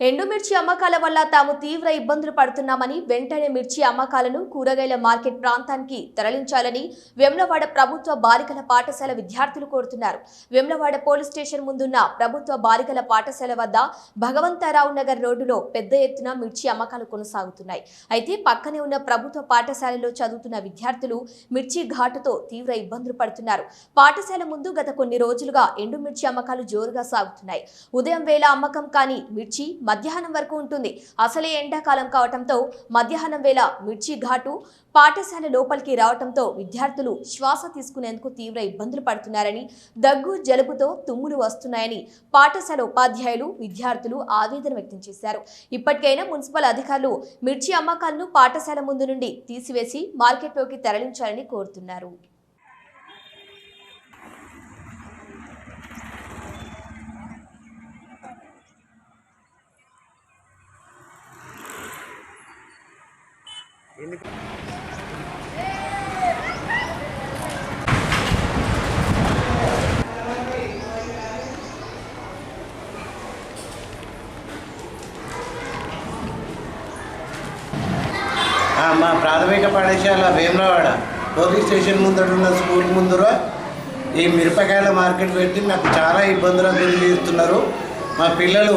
ఎండుమిర్చి అమ్మకాల వల్ల తాము తీవ్ర ఇబ్బందులు పడుతున్నామని వెంటనే మిర్చి అమ్మకాలను కూరగాయల మార్కెట్ ప్రాంతానికి తరలించాలని వెమ్లవాడ ప్రభుత్వ బాలికల పాఠశాల విద్యార్థులు కోరుతున్నారు. వెమ్లవాడ పోలీస్ స్టేషన్ ముందున్న ప్రభుత్వ బాలికల పాఠశాల వద్ద భగవంతరావు నగర్ రోడ్డులో పెద్ద ఎత్తున మిర్చి అమ్మకాలు కొనసాగుతున్నాయి. అయితే పక్కనే ఉన్న ప్రభుత్వ పాఠశాలలో చదువుతున్న విద్యార్థులు మిర్చి ఘాటుతో తీవ్ర ఇబ్బందులు పడుతున్నారు. పాఠశాల ముందు గత కొన్ని రోజులుగా ఎండుమిర్చి అమ్మకాలు జోరుగా సాగుతున్నాయి. ఉదయం వేళ అమ్మకం కానీ మిర్చి మధ్యాహ్నం వరకు ఉంటుంది. అసలే ఎండాకాలం కావటంతో మధ్యాహ్నం వేళ మిర్చి ఘాటు పాఠశాల లోపలికి రావటంతో విద్యార్థులు శ్వాస తీసుకునేందుకు తీవ్ర ఇబ్బందులు పడుతున్నారని దగ్గు జలుబుతో తుమ్ములు వస్తున్నాయని పాఠశాల ఉపాధ్యాయులు విద్యార్థులు ఆవేదన వ్యక్తం చేశారు. ఇప్పటికైనా మున్సిపల్ అధికారులు మిర్చి అమ్మకాలను పాఠశాల ముందు నుండి తీసివేసి మార్కెట్లోకి తరలించాలని కోరుతున్నారు. మా ప్రాథమిక పాఠశాల వేమలవాడ. పోలీస్ స్టేషన్ ముందర ఉన్న స్కూల్ ముందర. ఈ మిరపకాయల మార్కెట్ పెట్టి నాకు చాలా ఇబ్బందులు గురి చేస్తున్నారు. మా పిల్లలు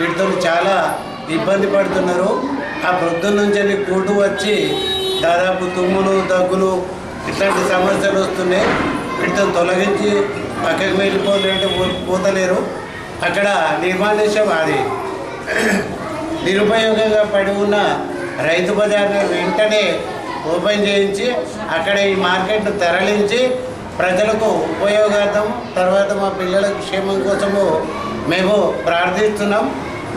వీటితో చాలా ఇబ్బంది పడుతున్నారు. ఆ వృద్ధుల నుంచి వెళ్ళి కూటు వచ్చి దాదాపు తుమ్ములు దగ్గులు ఇట్లాంటి సమస్యలు వస్తున్నాయి. వీటితో తొలగించి పక్కకు వెళ్ళిపోలేంటే పో- పోతలేరు. అక్కడ నిర్మానుష్యం అది నిరుపయోగంగా పడి ఉన్న రైతు బజార్ని వెంటనే ఓపెన్ చేయించి అక్కడ ఈ మార్కెట్ను తరలించి ప్రజలకు ఉపయోగార్థం తర్వాత మా పిల్లల క్షేమం కోసము మేము ప్రార్థిస్తున్నాం.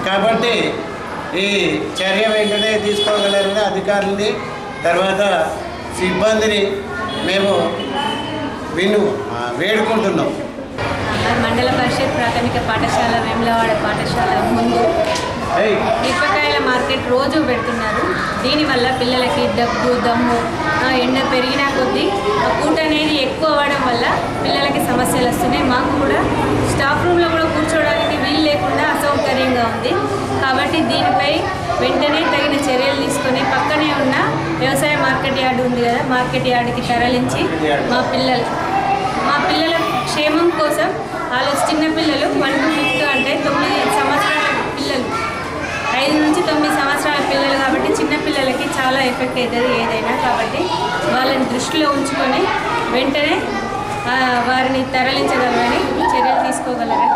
కాబట్టి ఈ చర్య వెంటనే తీసుకోగలరని అధికారులని తర్వాత సిబ్బందిని మేము విను వేడుకుంటున్నాం. మండల పరిషత్ ప్రాథమిక పాఠశాల వేములవాడ పాఠశాల ముందు మిరపకాయల మార్కెట్ రోజు పెడుతున్నారు. దీనివల్ల పిల్లలకి దగ్గు దమ్ము ఎండ పెరిగిన కొద్దీ పూట అనేది ఎక్కువ అవ్వడం వల్ల పిల్లలకి సమస్యలు వస్తున్నాయి. మాకు కూడా స్టాఫ్ రూమ్లో కూడా ఉంది. కాబట్టి దీనిపై వెంటనే తగిన చర్యలు తీసుకొని పక్కనే ఉన్న వ్యవసాయ మార్కెట్ యార్డు ఉంది కదా మార్కెట్ యార్డుకి తరలించి మా పిల్లలు మా పిల్లల క్షేమం కోసం వాళ్ళు చిన్న పిల్లలు వన్ టు ఫిఫ్త్ అంటే తొమ్మిది సంవత్సరాల పిల్లలు ఐదు నుంచి తొమ్మిది సంవత్సరాల పిల్లలు కాబట్టి చిన్నపిల్లలకి చాలా ఎఫెక్ట్ అవుతుంది ఏదైనా కాబట్టి వాళ్ళని దృష్టిలో ఉంచుకొని వెంటనే వారిని తరలించగలరని చర్యలు తీసుకోగలరని